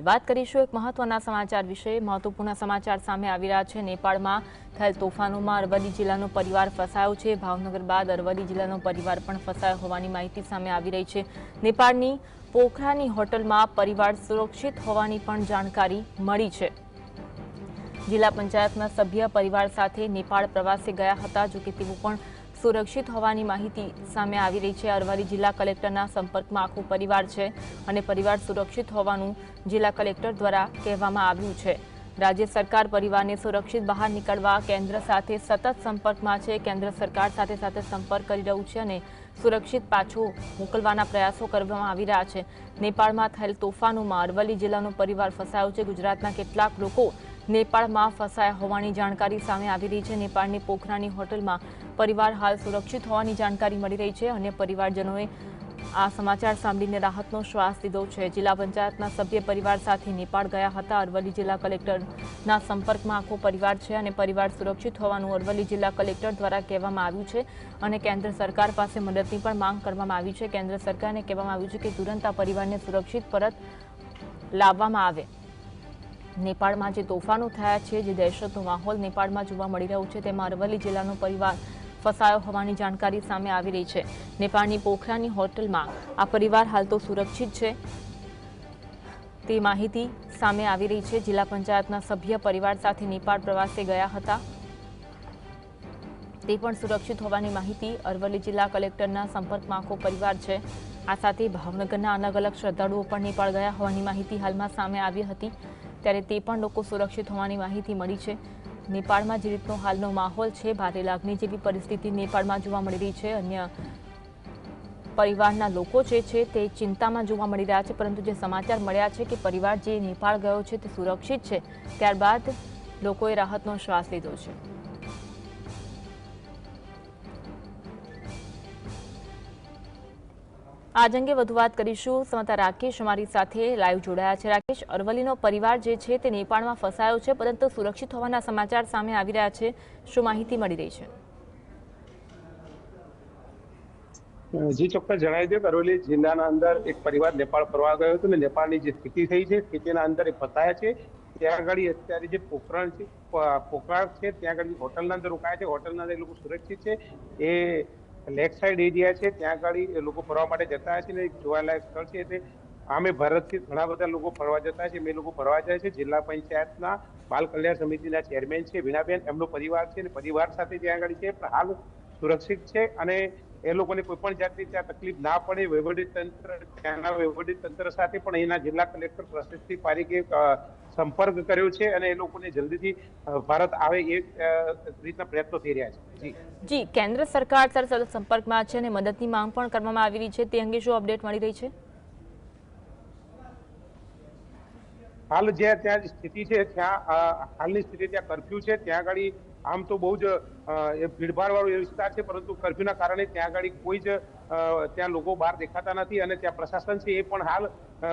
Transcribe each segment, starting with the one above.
કરી વાત કરીશું એક મહત્વના સમાચાર વિશે. મહત્વપૂર્ણ સમાચાર સામે આવી રહ્યા છે. નેપાળમાં થયેલ તોફાનોમાં અરવલ્લી જિલ્લાનો પરિવાર ફસાયો છે. ભાવનગર બાદ અરવલ્લી જિલ્લાનો પરિવાર પણ ફસાયો હોવાની માહિતી સામે આવી રહી છે. નેપાળની પોખરાની હોટલમાં પરિવાર સુરક્ષિત હોવાની પણ જાણકારી મળી છે. જિલ્લા પંચાયતના સભ્ય પરિવાર સાથે નેપાળ પ્રવાસે ગયા હતા, જોકે તેઓ પણ સુરક્ષિત હોવાની માહિતી સામે આવી રહી છે. અરવલ્લી જિલ્લા કલેક્ટરના સંપર્કમાં આખો પરિવાર છે અને પરિવાર સુરક્ષિત હોવાનું જિલ્લા કલેક્ટર દ્વારા કહેવામાં આવ્યું છે. રાજ્ય સરકાર પરિવારને સુરક્ષિત બહાર નીકળવા કેન્દ્ર સાથે સતત સંપર્કમાં છે. કેન્દ્ર સરકાર સાથે સાથે સંપર્ક કરી રહ્યું છે અને સુરક્ષિત પાછું મોકલવાના પ્રયાસો કરવામાં આવી રહ્યા છે. નેપાળમાં થયેલ તોફાનોમાં અરવલ્લી જિલ્લાનો પરિવાર ફસાયો છે. ગુજરાતના કેટલાક લોકો નેપાળમાં ફસાયા હોવાની જાણકારી સામે આવી રહી છે. નેપાળની પોખરાની હોટલમાં પરિવાર હાલ સુરક્ષિત હોવાની જાણકારી મળી રહી છે અને પરિવારજનોએ આ સમાચાર સાંભળીને રાહતનો શ્વાસ લીધો છે. જિલ્લા પંચાયતના સભ્ય પરિવાર સાથે નેપાળ ગયા હતા. અરવલ્લી જિલ્લા કલેક્ટરના સંપર્કમાં આખો પરિવાર છે અને પરિવાર સુરક્ષિત હોવાનું અરવલ્લી જિલ્લા કલેક્ટર દ્વારા કહેવામાં આવ્યું છે અને કેન્દ્ર સરકાર પાસે મદદની પણ માંગ કરવામાં આવી છે. કેન્દ્ર સરકારને કહેવામાં આવ્યું છે કે તુરંત આ પરિવારને સુરક્ષિત પરત લાવવામાં આવે. નેપાળમાં જે તોફાનો થયા છે, જે દહેશતનો માહોલ નેપાળમાં જોવા મળી રહ્યો છે, તેમાં અરવલ્લી જિલ્લાનો પરિવાર ફસાયો હોવાની જાણકારી સામે આવી રહી છે. નેપાળની પોખરાની હોટલમાં આ પરિવાર હાલ તો સુરક્ષિત છે. તે માહિતી સામે આવી રહી છે. જિલ્લા પંચાયતના સભ્ય પરિવાર સાથે નેપાળ પ્રવાસે ગયા હતા. તે પણ સુરક્ષિત હોવાની માહિતી અરવલ્લી જિલ્લા કલેક્ટરના સંપર્કમાં આખો પરિવાર છે. આ સાથે ભાવનગરના અલગ અલગ શ્રદ્ધાળુઓ પણ નેપાળ ગયા હોવાની માહિતી હાલમાં સામે આવી હતી. ત્યારે તે પણ લોકો સુરક્ષિત હોવાની માહિતી મળી છે. નેપાળમાં જે રીતનો હાલનો માહોલ છે, ભારે લાગણી જેવી પરિસ્થિતિ નેપાળમાં જોવા મળી રહી છે. અન્ય પરિવારના લોકો જે છે તે ચિંતામાં જોવા મળી રહ્યા છે, પરંતુ જે સમાચાર મળ્યા છે કે પરિવાર જે નેપાળ ગયો છે તે સુરક્ષિત છે, ત્યારબાદ લોકોએ રાહતનો શ્વાસ લીધો છે. આજ અંગે વધુ વાત કરીશું. સમતા રાકેશ અમારી સાથે લાઈવ જોડાયા છે. રાકેશ, અરવલ્લીનો પરિવાર જે છે તે નેપાળમાં ફસાયો છે, પરંતુ સુરક્ષિત હોવાના સમાચાર સામે આવી રહ્યા છે. શું માહિતી મળી રહી છે? જી, ચોક્કસ જણાવી દો. અરવલ્લી જિલ્લાના અંદર એક પરિવાર નેપાળ ફરવા ગયો હતો ને નેપાળની જે સ્થિતિ થઈ છે, સ્થિતિના અંદર એ ફસાયા છે. ત્યાં આગળ અત્યારે જે પોખરણ છે પોખરણ છે, ત્યાં આગળ હોટલના અંદર રોકાયા છે. હોટલના અંદર એ લોકો સુરક્ષિત છે. એ લેક સાઈડ એરિયા છે, ત્યાં આગળ લોકો ફરવા માટે જતા છે ને જોવાલાયક સ્થળ છે એટલે આમે ભારતથી ઘણા બધા લોકો ફરવા જતા છે એ લોકો ફરવા જાય છે. જિલ્લા પંચાયતના બાલ કલ્યાણ સમિતિના ચેરમેન છે વિનાબેન એમનો પરિવાર છે અને પરિવાર સાથે ત્યાં આગળ છે, પણ હાલ સુરક્ષિત છે અને એ લોકોને કોઈ પણ જાતની ત્યાં તકલીફ ના પડે. વહીવટી તંત્ર ત્યાંના વહીવટી તંત્ર સાથે પણ અહીંના જિલ્લા કલેક્ટર પ્રશસ્તિ પારીખે સંપર્ક કર્યો છે અને એ લોકોને જલ્દીથી ભારત આવે એ રીતના પ્રયત્નો થઈ રહ્યા છે. જી. જી, કેન્દ્ર સરકાર સતત સંપર્કમાં છે અને મદદની માંગ પણ કરવામાં આવી રહી છે. તે અંગે શું અપડેટ મળી રહી છે? હાલ જે ત્યાં સ્થિતિ છે, ત્યાં હાલની સ્થિતિ ત્યાં કરફ્યુ છે, ત્યાં આગળ આમ તો બહુ જ ભીડભાડ વાળો વિસ્તાર છે, પરંતુ કરફ્યુના કારણે ત્યાં આગળ કોઈ જ ત્યાં લોકો બહાર દેખાતા નથી અને ત્યાં પ્રશાસન છે, એ પણ હાલ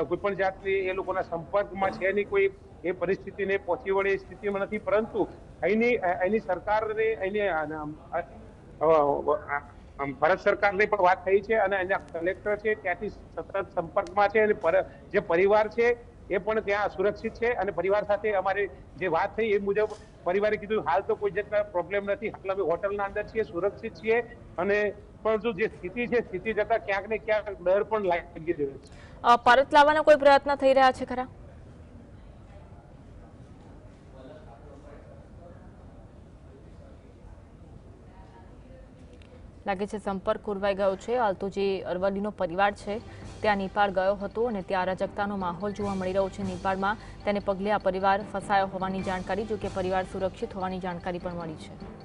કોઈ પણ જાતની એ લોકોના સંપર્કમાં છે નહીં, કોઈ એ પરિસ્થિતિને પહોંચી વળે એ સ્થિતિમાં નથી, પરંતુ અહીંની અહીંની સરકારને, અહીંની ભારત સરકારની પણ વાત થઈ છે અને અહીંના કલેક્ટર છે, ત્યાંથી સતત સંપર્કમાં છે અને જે પરિવાર છે એ પણ ત્યાં સુરક્ષિત છે અને પરિવાર સાથે અમારે જે વાત થઈ એ મુજબ પરિવારે કીધું, હાલ તો કોઈ જાતના પ્રોબ્લેમ નથી. હાલ અમે હોટલના અંદર છીએ, સુરક્ષિત છીએ અને પરંતુ જે સ્થિતિ છે, સ્થિતિ જતા ક્યાંક ને ક્યાંક ડર પણ લાગી રહ્યો છે. પરત લાવવાના કોઈ પ્રયત્ન થઈ રહ્યા છે ખરા? લાગે છે સંપર્ક ખોરવાઈ ગયો છે. હાલ તો જે અરવલ્લીનો પરિવાર છે ત્યાં નેપાળ ગયો હતો અને ત્યાં અરાજકતાનો માહોલ જોવા મળી રહ્યો છે. નેપાળમાં તેને પગલે આ પરિવાર ફસાયો હોવાની જાણકારી જો કે પરિવાર સુરક્ષિત હોવાની જાણકારી પણ મળી છે.